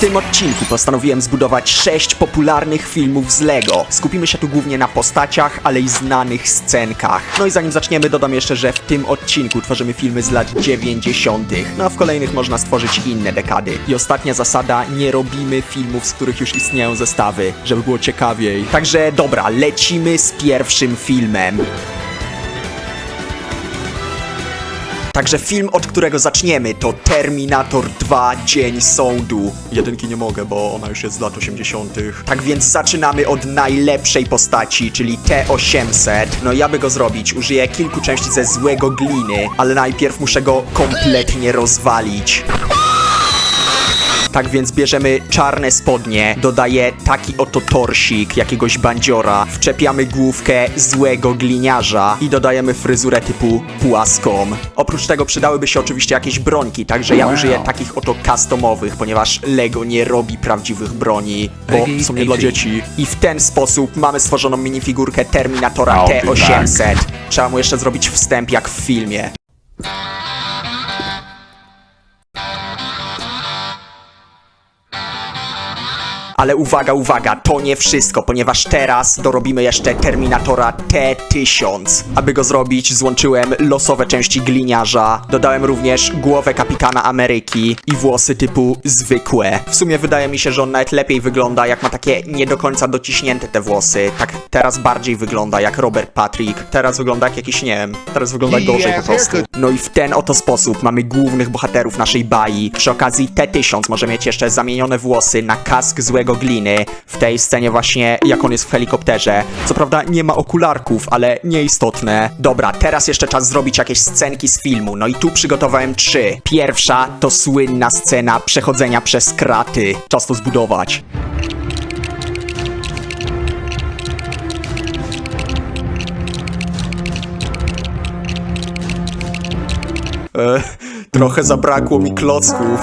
tym odcinku postanowiłem zbudować sześć popularnych filmów z Lego. Skupimy się tu głównie na postaciach, ale i znanych scenkach. No i zanim zaczniemy, dodam jeszcze, że w tym odcinku tworzymy filmy z lat 90., no a w kolejnych można stworzyć inne dekady. I ostatnia zasada, nie robimy filmów, z których już istnieją zestawy, żeby było ciekawiej. Także dobra, lecimy z pierwszym filmem. Także film, od którego zaczniemy, to Terminator 2 Dzień Sądu. Jedynki nie mogę, bo ona już jest z lat 80. Tak więc zaczynamy od najlepszej postaci, czyli T-800. No ja by go zrobić, użyję kilku części ze złego gliny, ale najpierw muszę go kompletnie rozwalić. Tak więc bierzemy czarne spodnie, dodaję taki oto torsik jakiegoś bandziora, wczepiamy główkę złego gliniarza i dodajemy fryzurę typu płaską. Oprócz tego przydałyby się oczywiście jakieś brońki, także ja użyję takich oto customowych, ponieważ Lego nie robi prawdziwych broni, bo są nie dla 18. dzieci. I w ten sposób mamy stworzoną minifigurkę Terminatora I'll be T-800. Trzeba mu jeszcze zrobić wstęp jak w filmie. Ale uwaga, uwaga, to nie wszystko, ponieważ teraz dorobimy jeszcze Terminatora T-1000. Aby go zrobić, złączyłem losowe części gliniarza, dodałem również głowę Kapitana Ameryki i włosy typu zwykłe. W sumie wydaje mi się, że on nawet lepiej wygląda, jak ma takie nie do końca dociśnięte te włosy. Tak teraz bardziej wygląda jak Robert Patrick, teraz wygląda jak jakiś, nie wiem, teraz wygląda gorzej po prostu. No i w ten oto sposób mamy głównych bohaterów naszej bai. Przy okazji T-1000 może mieć jeszcze zamienione włosy na kask złego gliny. W tej scenie właśnie jak on jest w helikopterze. Co prawda nie ma okularków, ale nieistotne. Dobra, teraz jeszcze czas zrobić jakieś scenki z filmu. No i tu przygotowałem trzy. Pierwsza to słynna scena przechodzenia przez kraty. Czas to zbudować. E, trochę zabrakło mi klocków,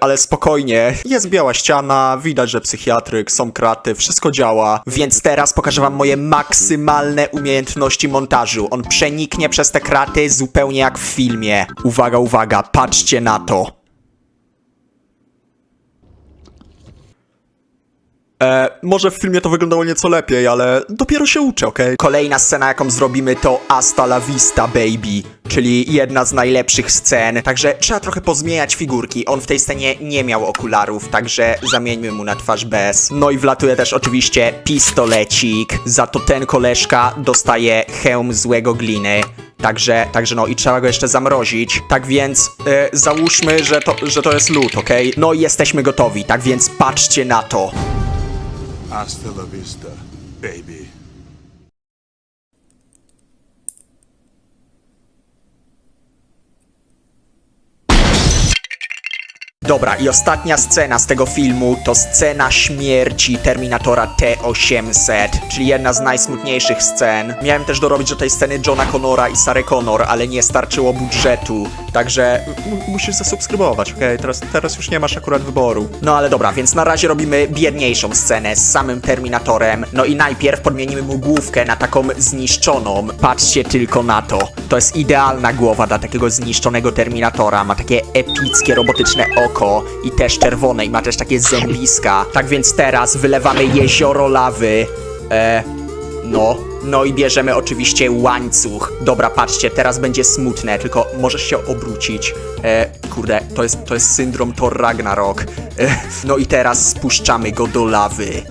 ale spokojnie. Jest biała ściana, widać, że psychiatryk, są kraty, wszystko działa. Więc teraz pokażę wam moje maksymalne umiejętności montażu. On przeniknie przez te kraty zupełnie jak w filmie. Uwaga, uwaga, patrzcie na to. E, może w filmie to wyglądało nieco lepiej, ale dopiero się uczę, okej? Kolejna scena, jaką zrobimy, to Hasta la Vista Baby, czyli jedna z najlepszych scen. Także trzeba trochę pozmieniać figurki. On w tej scenie nie miał okularów, także zamieńmy mu na twarz bez. No i wlatuje też oczywiście pistolecik. Za to ten koleżka dostaje hełm złego gliny. Także, także no i trzeba go jeszcze zamrozić. Tak więc e, załóżmy, że to, że to jest lód, okej? No i jesteśmy gotowi, tak więc patrzcie na to. Hasta la vista, baby. Dobra, i ostatnia scena z tego filmu to scena śmierci Terminatora T-800, czyli jedna z najsmutniejszych scen. Miałem też dorobić do tej sceny Johna Connora i Sarah Connor, ale nie starczyło budżetu, także musisz zasubskrybować, okej? Teraz, teraz już nie masz akurat wyboru. No ale dobra, więc na razie robimy biedniejszą scenę z samym Terminatorem, no i najpierw podmienimy mu główkę na taką zniszczoną. Patrzcie tylko na to. To jest idealna głowa dla takiego zniszczonego Terminatora. Ma takie epickie, robotyczne oko i też czerwone i ma też takie zębiska. Tak więc teraz wylewamy jezioro lawy. E, no, no i bierzemy oczywiście łańcuch. Dobra, patrzcie, teraz będzie smutne, tylko możesz się obrócić. E, kurde, to jest, to jest syndrom Thor Ragnarok. E, no i teraz spuszczamy go do lawy.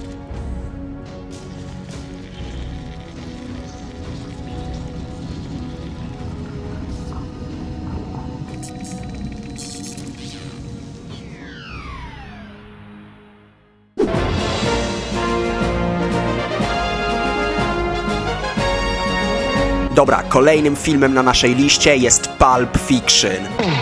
Dobra, kolejnym filmem na naszej liście jest Pulp Fiction.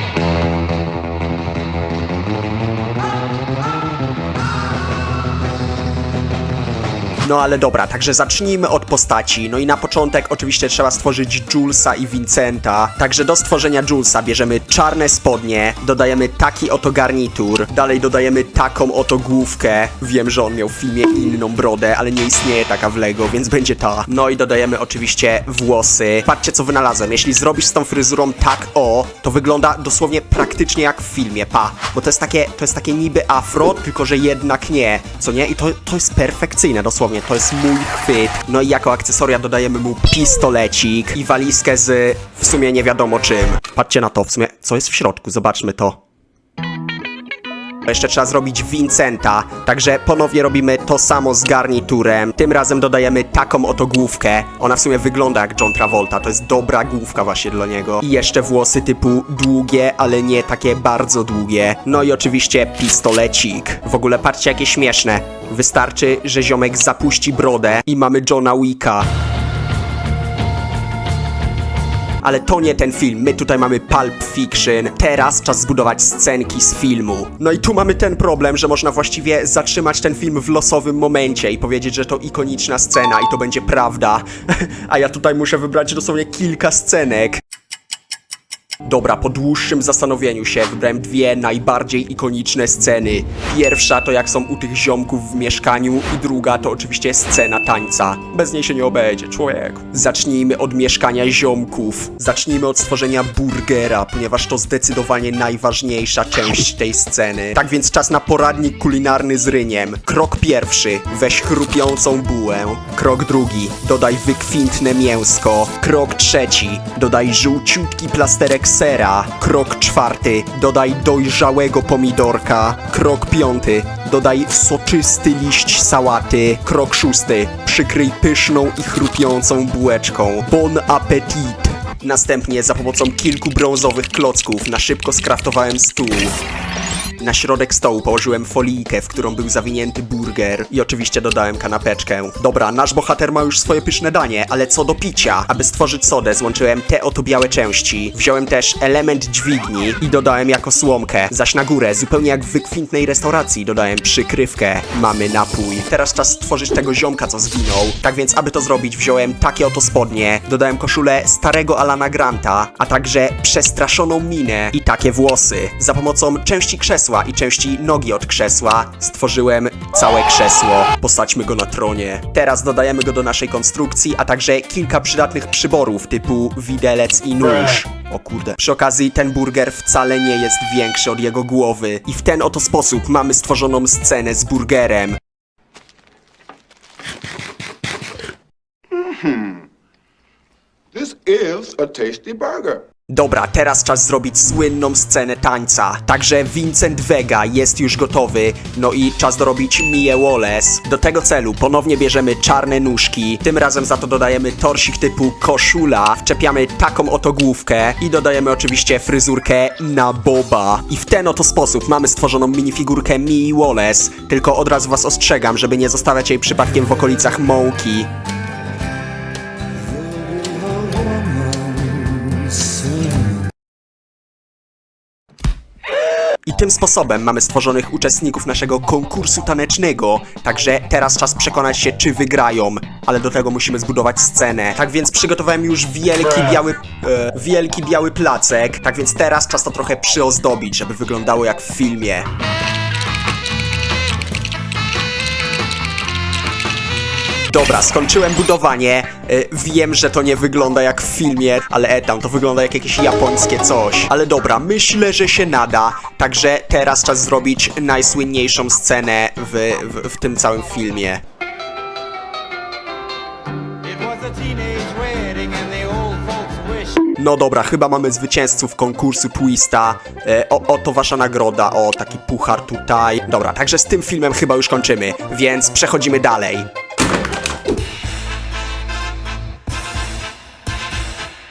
No ale dobra, także zacznijmy od postaci. No i na początek oczywiście trzeba stworzyć Julesa i Vincenta. Także do stworzenia Julesa bierzemy czarne spodnie, dodajemy taki oto garnitur, dalej dodajemy taką oto główkę. Wiem, że on miał w filmie inną brodę, ale nie istnieje taka w Lego, więc będzie ta. No i dodajemy oczywiście włosy. Patrzcie co wynalazłem. Jeśli zrobisz z tą fryzurą tak o, to wygląda dosłownie praktycznie jak w filmie, pa. Bo to jest takie, to jest takie niby afro, tylko że jednak nie. Co nie? I to, to jest perfekcyjne dosłownie. To jest mój chwyt. No i jako akcesoria dodajemy mu pistolecik i walizkę z w sumie nie wiadomo czym. Patrzcie na to, w sumie co jest w środku, zobaczmy to. Jeszcze trzeba zrobić Vincenta, także ponownie robimy to samo z garniturem. Tym razem dodajemy taką oto główkę. Ona w sumie wygląda jak John Travolta, to jest dobra główka właśnie dla niego. I jeszcze włosy typu długie, ale nie takie bardzo długie. No i oczywiście pistolecik. W ogóle patrzcie jakie śmieszne. Wystarczy, że ziomek zapuści brodę i mamy Johna Wicka. Ale to nie ten film, my tutaj mamy Pulp Fiction. Teraz czas zbudować scenki z filmu. No i tu mamy ten problem, że można właściwie zatrzymać ten film w losowym momencie i powiedzieć, że to ikoniczna scena i to będzie prawda. A ja tutaj muszę wybrać dosłownie kilka scenek. Dobra, po dłuższym zastanowieniu się wybrałem dwie najbardziej ikoniczne sceny. Pierwsza to jak są u tych ziomków w mieszkaniu i druga to oczywiście scena tańca. Bez niej się nie obejdzie, człowieku. Zacznijmy od mieszkania ziomków. Zacznijmy od stworzenia burgera, ponieważ to zdecydowanie najważniejsza część tej sceny. Tak więc czas na poradnik kulinarny z ryniem. Krok pierwszy, weź chrupiącą bułę. Krok drugi, dodaj wykwintne mięsko. Krok trzeci, dodaj żółciutki plasterek sera. Krok czwarty, dodaj dojrzałego pomidorka. Krok piąty, dodaj soczysty liść sałaty. Krok szósty, przykryj pyszną i chrupiącą bułeczką. Bon appetit! Następnie za pomocą kilku brązowych klocków na szybko skraftowałem stół. Na środek stołu położyłem folijkę, w którą był zawinięty burger i oczywiście dodałem kanapeczkę. Dobra, nasz bohater ma już swoje pyszne danie, ale co do picia? Aby stworzyć sodę złączyłem te oto białe części. Wziąłem też element dźwigni i dodałem jako słomkę. Zaś na górę, zupełnie jak w wykwintnej restauracji, dodałem przykrywkę. Mamy napój. Teraz czas stworzyć tego ziomka, co zginął. Tak więc, aby to zrobić, wziąłem takie oto spodnie, dodałem koszulę starego Alana Granta, a także przestraszoną minę i takie włosy. Za pomocą części krzesła i części nogi od krzesła stworzyłem całe krzesło. Posadźmy go na tronie. Teraz dodajemy go do naszej konstrukcji, a także kilka przydatnych przyborów typu widelec i nóż. O kurde. Przy okazji ten burger wcale nie jest większy od jego głowy. I w ten oto sposób mamy stworzoną scenę z burgerem. This is a tasty burger. Dobra, teraz czas zrobić słynną scenę tańca. Także Vincent Vega jest już gotowy, no i czas dorobić Mie Wallace. Do tego celu ponownie bierzemy czarne nóżki, tym razem za to dodajemy torsik typu koszula, wczepiamy taką oto główkę i dodajemy oczywiście fryzurkę na boba. I w ten oto sposób mamy stworzoną minifigurkę Mie Wallace, tylko od razu was ostrzegam, żeby nie zostawiać jej przypadkiem w okolicach mąki. I tym sposobem mamy stworzonych uczestników naszego konkursu tanecznego. Także teraz czas przekonać się, czy wygrają. Ale do tego musimy zbudować scenę. Tak więc przygotowałem już wielki biały. E, wielki biały placek. Tak więc teraz czas to trochę przyozdobić, żeby wyglądało jak w filmie. Dobra, skończyłem budowanie. Y, wiem, że to nie wygląda jak w filmie, ale e, tam to wygląda jak jakieś japońskie coś. Ale dobra, myślę, że się nada. Także teraz czas zrobić najsłynniejszą scenę w, w, w tym całym filmie. No dobra, chyba mamy zwycięzców konkursu Twista. E, o, oto wasza nagroda, o taki puchar tutaj. Dobra, także z tym filmem chyba już kończymy, więc przechodzimy dalej.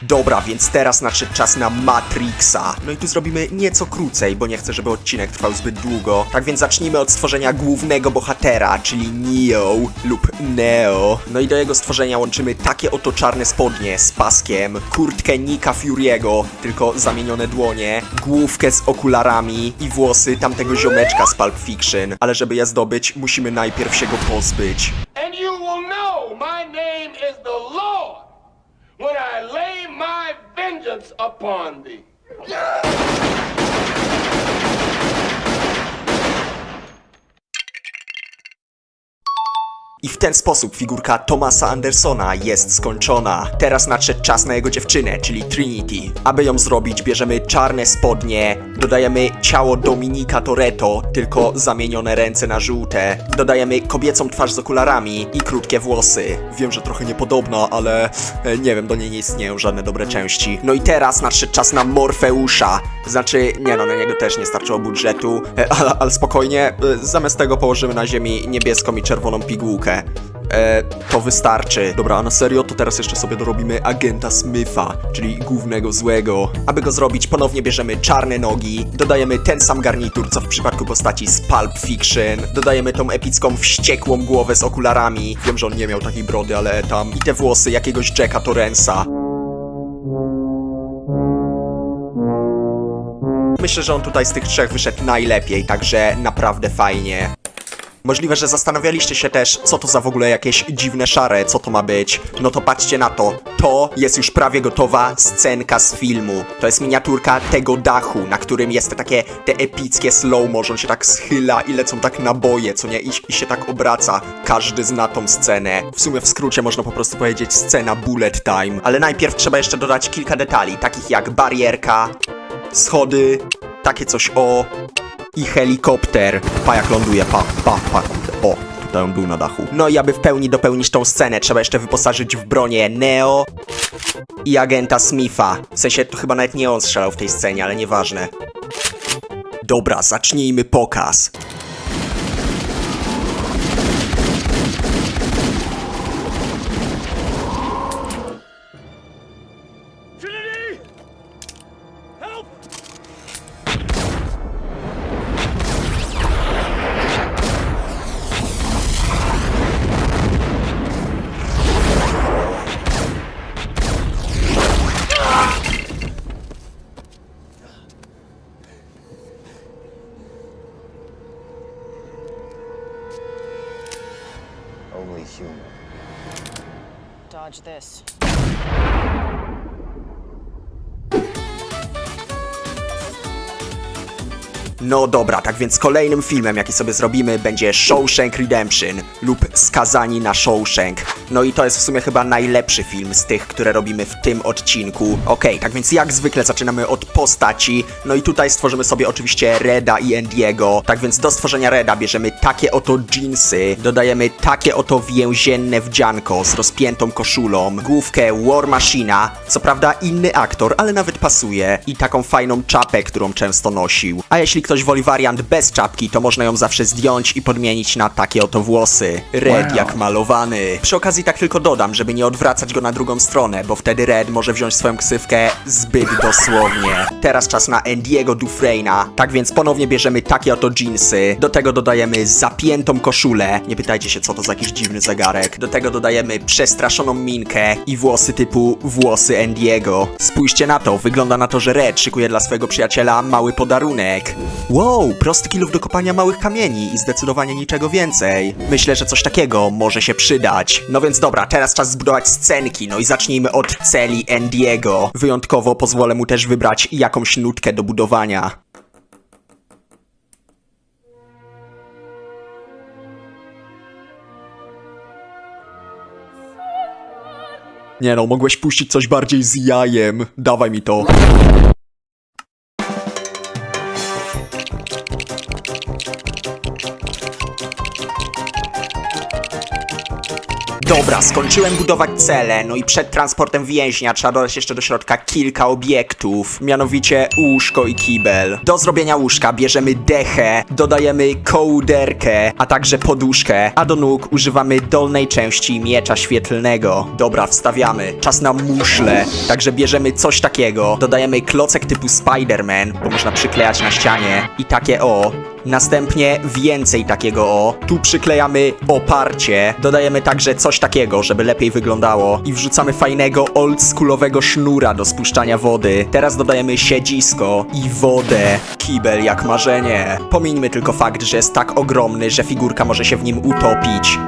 Dobra, więc teraz nadszedł czas na Matrixa. No i tu zrobimy nieco krócej, bo nie chcę, żeby odcinek trwał zbyt długo. Tak więc zacznijmy od stworzenia głównego bohatera, czyli Neo lub Neo. No i do jego stworzenia łączymy takie oto czarne spodnie z paskiem, kurtkę Nika Fury'ego, tylko zamienione dłonie, główkę z okularami i włosy tamtego ziomeczka z Pulp Fiction. Ale żeby je zdobyć, musimy najpierw się go pozbyć. Upon thee. I w ten sposób figurka Thomasa Andersona jest skończona. Teraz nadszedł czas na jego dziewczynę, czyli Trinity. Aby ją zrobić, bierzemy czarne spodnie, dodajemy ciało Dominika Toretto, tylko zamienione ręce na żółte. Dodajemy kobiecą twarz z okularami i krótkie włosy. Wiem, że trochę niepodobna, ale e, nie wiem, do niej nie istnieją żadne dobre części. No i teraz nadszedł czas na Morfeusza. Znaczy, nie no, na niego też nie starczyło budżetu, e, ale, ale spokojnie, e, zamiast tego położymy na ziemi niebieską i czerwoną pigułkę. E, to wystarczy. Dobra, na serio, to teraz jeszcze sobie dorobimy agenta Smitha, czyli głównego złego. Aby go zrobić, ponownie bierzemy czarne nogi, dodajemy ten sam garnitur, co w przypadku postaci z Pulp Fiction, dodajemy tą epicką wściekłą głowę z okularami. Wiem, że on nie miał takiej brody, ale tam i te włosy jakiegoś Jacka Torrensa. Myślę, że on tutaj z tych trzech wyszedł najlepiej, także naprawdę fajnie. Możliwe, że zastanawialiście się też, co to za w ogóle jakieś dziwne szare, co to ma być. No to patrzcie na to. To jest już prawie gotowa scenka z filmu. To jest miniaturka tego dachu, na którym jest te takie te epickie slow-mo, on się tak schyla i lecą tak naboje, co nie? I, I się tak obraca. Każdy zna tą scenę. W sumie w skrócie można po prostu powiedzieć scena bullet time. Ale najpierw trzeba jeszcze dodać kilka detali, takich jak barierka, schody, takie coś o i helikopter. Pa jak ląduje, pa, pa, pa. O, tutaj on był na dachu. No i aby w pełni dopełnić tą scenę, trzeba jeszcze wyposażyć w bronię Neo i agenta Smitha. W sensie to chyba nawet nie on strzelał w tej scenie, ale nieważne. Dobra, zacznijmy pokaz. No dobra, tak więc kolejnym filmem, jaki sobie zrobimy, będzie Shawshank Redemption lub Skazani na Shawshank. No i to jest w sumie chyba najlepszy film z tych, które robimy w tym odcinku. Okej, tak więc jak zwykle zaczynamy od postaci. No i tutaj stworzymy sobie oczywiście Reda i Andiego. Tak więc do stworzenia Reda bierzemy takie oto jeansy, dodajemy takie oto więzienne wdzianko z rozpiętą koszulą, główkę War Machina, co prawda inny aktor, ale nawet pasuje, i taką fajną czapę, którą często nosił. A jeśli ktoś woli wariant bez czapki, to można ją zawsze zdjąć i podmienić na takie oto włosy. Red jak malowany. Przy okazji tak tylko dodam, żeby nie odwracać go na drugą stronę, bo wtedy Red może wziąć swoją ksywkę zbyt dosłownie. Teraz czas na Andiego Dufresne'a. Tak więc ponownie bierzemy takie oto jeansy. Do tego dodajemy zapiętą koszulę. Nie pytajcie się, co to za jakiś dziwny zegarek. Do tego dodajemy przestraszoną minkę i włosy typu włosy Andiego. Spójrzcie na to, wygląda na to, że Red szykuje dla swojego przyjaciela mały podarunek. Wow, prosty kilów do kopania małych kamieni i zdecydowanie niczego więcej. Myślę, że coś takiego może się przydać. No więc dobra, teraz czas zbudować scenki, no i zacznijmy od celi Andiego. Wyjątkowo pozwolę mu też wybrać jakąś nutkę do budowania. Nie no, mogłeś puścić coś bardziej z jajem. Dawaj mi to. Dobra, skończyłem budować cele, no i przed transportem więźnia trzeba dodać jeszcze do środka kilka obiektów, mianowicie łóżko i kibel. Do zrobienia łóżka bierzemy dechę, dodajemy kołderkę, a także poduszkę, a do nóg używamy dolnej części miecza świetlnego. Dobra, wstawiamy. Czas na muszle, także bierzemy coś takiego, dodajemy klocek typu Spider-Man, bo można przyklejać na ścianie i takie o, Następnie więcej takiego o. Tu przyklejamy oparcie. Dodajemy także coś takiego, żeby lepiej wyglądało. I wrzucamy fajnego oldschoolowego sznura do spuszczania wody. Teraz dodajemy siedzisko i wodę. Kibel jak marzenie. Pomińmy tylko fakt, że jest tak ogromny, że figurka może się w nim utopić.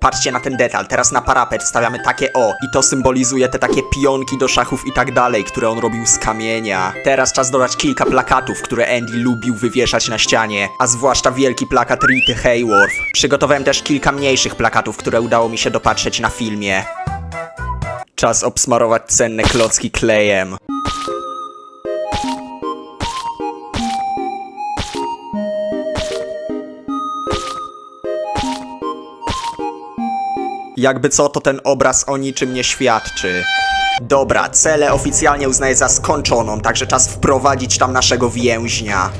Patrzcie na ten detal, teraz na parapet wstawiamy takie o i to symbolizuje te takie pionki do szachów i tak dalej, które on robił z kamienia. Teraz czas dodać kilka plakatów, które Andy lubił wywieszać na ścianie, a zwłaszcza wielki plakat Rity Hayworth. Przygotowałem też kilka mniejszych plakatów, które udało mi się dopatrzeć na filmie. Czas obsmarować cenne klocki klejem. Jakby co, to ten obraz o niczym nie świadczy. Dobra, celę oficjalnie uznaję za skończoną, także czas wprowadzić tam naszego więźnia.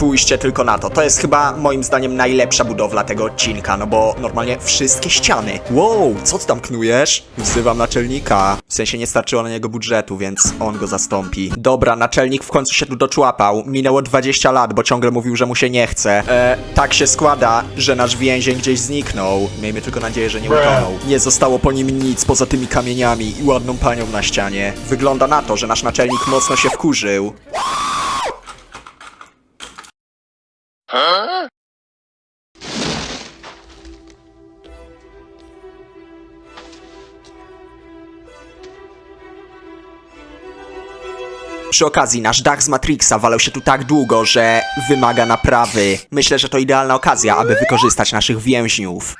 Spójrzcie tylko na to. To jest chyba moim zdaniem najlepsza budowla tego odcinka, no bo normalnie wszystkie ściany. Wow, co ty tam knujesz? Wzywam naczelnika. W sensie nie starczyło na niego budżetu, więc on go zastąpi. Dobra, naczelnik w końcu się tu doczłapał. Minęło 20 lat, bo ciągle mówił, że mu się nie chce. E, tak się składa, że nasz więzień gdzieś zniknął. Miejmy tylko nadzieję, że nie utonął. Nie zostało po nim nic poza tymi kamieniami i ładną panią na ścianie. Wygląda na to, że nasz naczelnik mocno się wkurzył. Przy okazji, nasz dach z Matrixa walał się tu tak długo, że wymaga naprawy. Myślę, że to idealna okazja, aby wykorzystać naszych więźniów.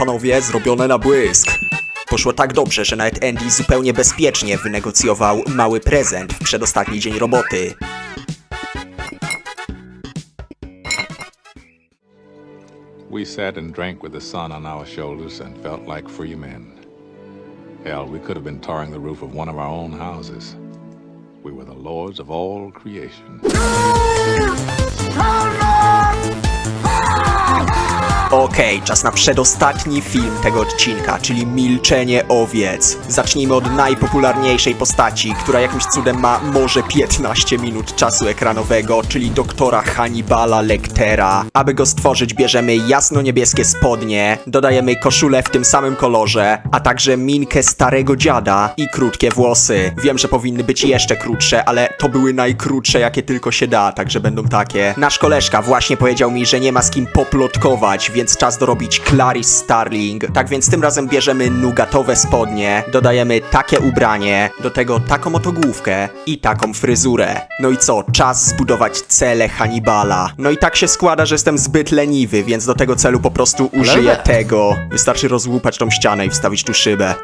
Panowie, zrobione na błysk. Poszło tak dobrze, że nawet Andy zupełnie bezpiecznie wynegocjował mały prezent w przedostatni dzień roboty. We sat and drank with the sun on our shoulders and felt like free men. Hell, we could have been tarring the roof of one of our own houses. We were the lords of all creation. Okej, czas na przedostatni film tego odcinka, czyli Milczenie Owiec. Zacznijmy od najpopularniejszej postaci, która jakimś cudem ma może 15 minut czasu ekranowego, czyli doktora Hannibala Lectera. Aby go stworzyć, bierzemy jasno-niebieskie spodnie, dodajemy koszulę w tym samym kolorze, a także minkę starego dziada i krótkie włosy. Wiem, że powinny być jeszcze krótsze, ale to były najkrótsze, jakie tylko się da, także będą takie. Nasz koleżka właśnie powiedział mi, że nie ma z kim poplotkować, więc czas dorobić Clarice Starling. Tak więc tym razem bierzemy nugatowe spodnie, dodajemy takie ubranie, do tego taką oto główkę i taką fryzurę. No i co? Czas zbudować cele Hannibala. No i tak się składa, że jestem zbyt leniwy, więc do tego celu po prostu użyję tego. Wystarczy rozłupać tą ścianę i wstawić tu szybę.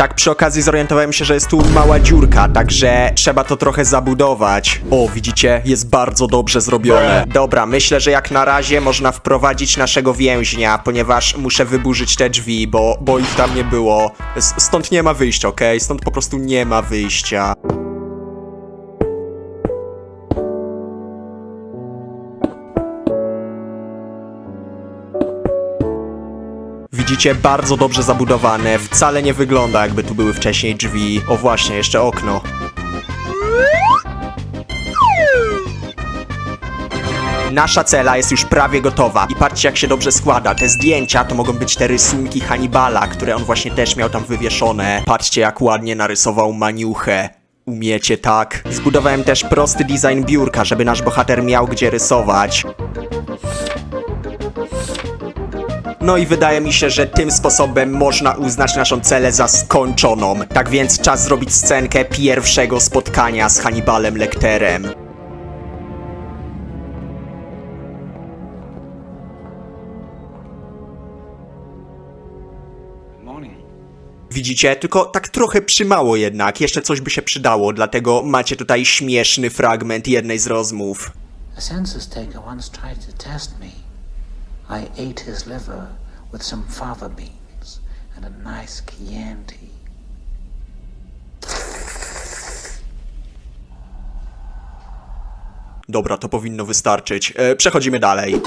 Tak przy okazji zorientowałem się, że jest tu mała dziurka, także trzeba to trochę zabudować. O, widzicie? Jest bardzo dobrze zrobione. Dobra, myślę, że jak na razie można wprowadzić naszego więźnia, ponieważ muszę wyburzyć te drzwi, bo, bo ich tam nie było. S- Stąd nie ma wyjścia, okej? Stąd po prostu nie ma wyjścia. Widzicie, bardzo dobrze zabudowane, wcale nie wygląda jakby tu były wcześniej drzwi. O właśnie, jeszcze okno. Nasza cela jest już prawie gotowa i patrzcie jak się dobrze składa. Te zdjęcia to mogą być te rysunki Hannibala, które on właśnie też miał tam wywieszone. Patrzcie jak ładnie narysował maniuchę. Umiecie tak? Zbudowałem też prosty design biurka, żeby nasz bohater miał gdzie rysować. No i wydaje mi się, że tym sposobem można uznać naszą celę za skończoną. Tak więc czas zrobić scenkę pierwszego spotkania z Hannibalem Lecterem. Widzicie? Tylko tak trochę przymało jednak. Jeszcze coś by się przydało, dlatego macie tutaj śmieszny fragment jednej z rozmów. A census taker once tried to test me. I ate his liver with some fava beans and a nice Chianti. Dobra, to powinno wystarczyć. E, przechodzimy dalej.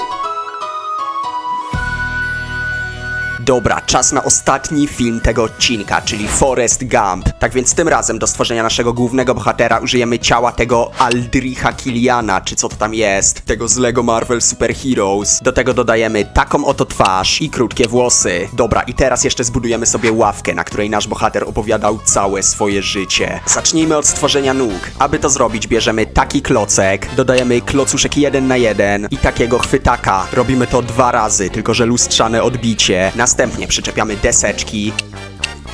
Dobra, czas na ostatni film tego odcinka, czyli Forrest Gump. Tak więc tym razem do stworzenia naszego głównego bohatera użyjemy ciała tego Aldricha Kiliana, czy co to tam jest, tego z Lego Marvel Super Heroes. Do tego dodajemy taką oto twarz i krótkie włosy. Dobra, i teraz jeszcze zbudujemy sobie ławkę, na której nasz bohater opowiadał całe swoje życie. Zacznijmy od stworzenia nóg. Aby to zrobić, bierzemy taki klocek, dodajemy klocuszek jeden na jeden i takiego chwytaka. Robimy to dwa razy, tylko że lustrzane odbicie. Następnie przyczepiamy deseczki,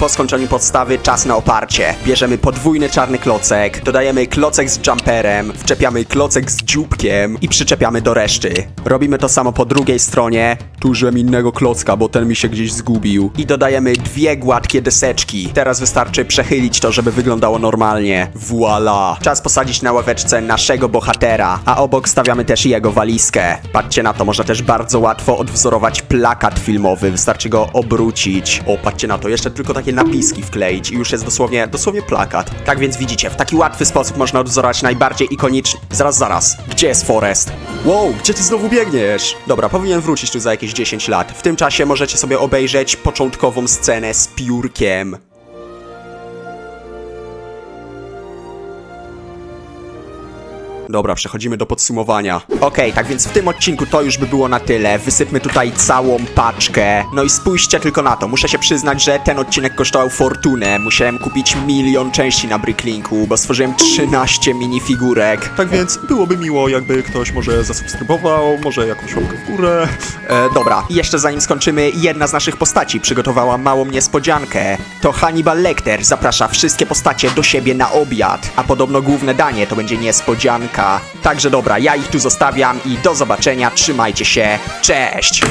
po skończeniu podstawy czas na oparcie. Bierzemy podwójny czarny klocek, dodajemy klocek z jumperem, wczepiamy klocek z dzióbkiem i przyczepiamy do reszty. Robimy to samo po drugiej stronie. Tu użyłem innego klocka, bo ten mi się gdzieś zgubił. I dodajemy dwie gładkie deseczki. Teraz wystarczy przechylić to, żeby wyglądało normalnie. Voila! Czas posadzić na ławeczce naszego bohatera, a obok stawiamy też jego walizkę. Patrzcie na to, można też bardzo łatwo odwzorować plakat filmowy, wystarczy go obrócić. O, patrzcie na to, jeszcze tylko takie napiski wkleić i już jest dosłownie, dosłownie plakat. Tak więc widzicie, w taki łatwy sposób można odwzorować najbardziej ikoniczny... Zaraz, zaraz, gdzie jest Forest? Wow, gdzie ty znowu biegniesz? Dobra, powinien wrócić tu za jakieś 10 lat. W tym czasie możecie sobie obejrzeć początkową scenę z piórkiem. Dobra, przechodzimy do podsumowania. Okej, tak więc w tym odcinku to już by było na tyle. Wysypmy tutaj całą paczkę. No i spójrzcie tylko na to. Muszę się przyznać, że ten odcinek kosztował fortunę. Musiałem kupić milion części na Bricklinku, bo stworzyłem 13 minifigurek. Tak więc byłoby miło, jakby ktoś może zasubskrybował, może jakąś łapkę w górę. E, dobra, jeszcze zanim skończymy, jedna z naszych postaci przygotowała małą niespodziankę. To Hannibal Lecter zaprasza wszystkie postacie do siebie na obiad, a podobno główne danie to będzie niespodzianka. Także dobra, ja ich tu zostawiam i do zobaczenia, trzymajcie się, cześć!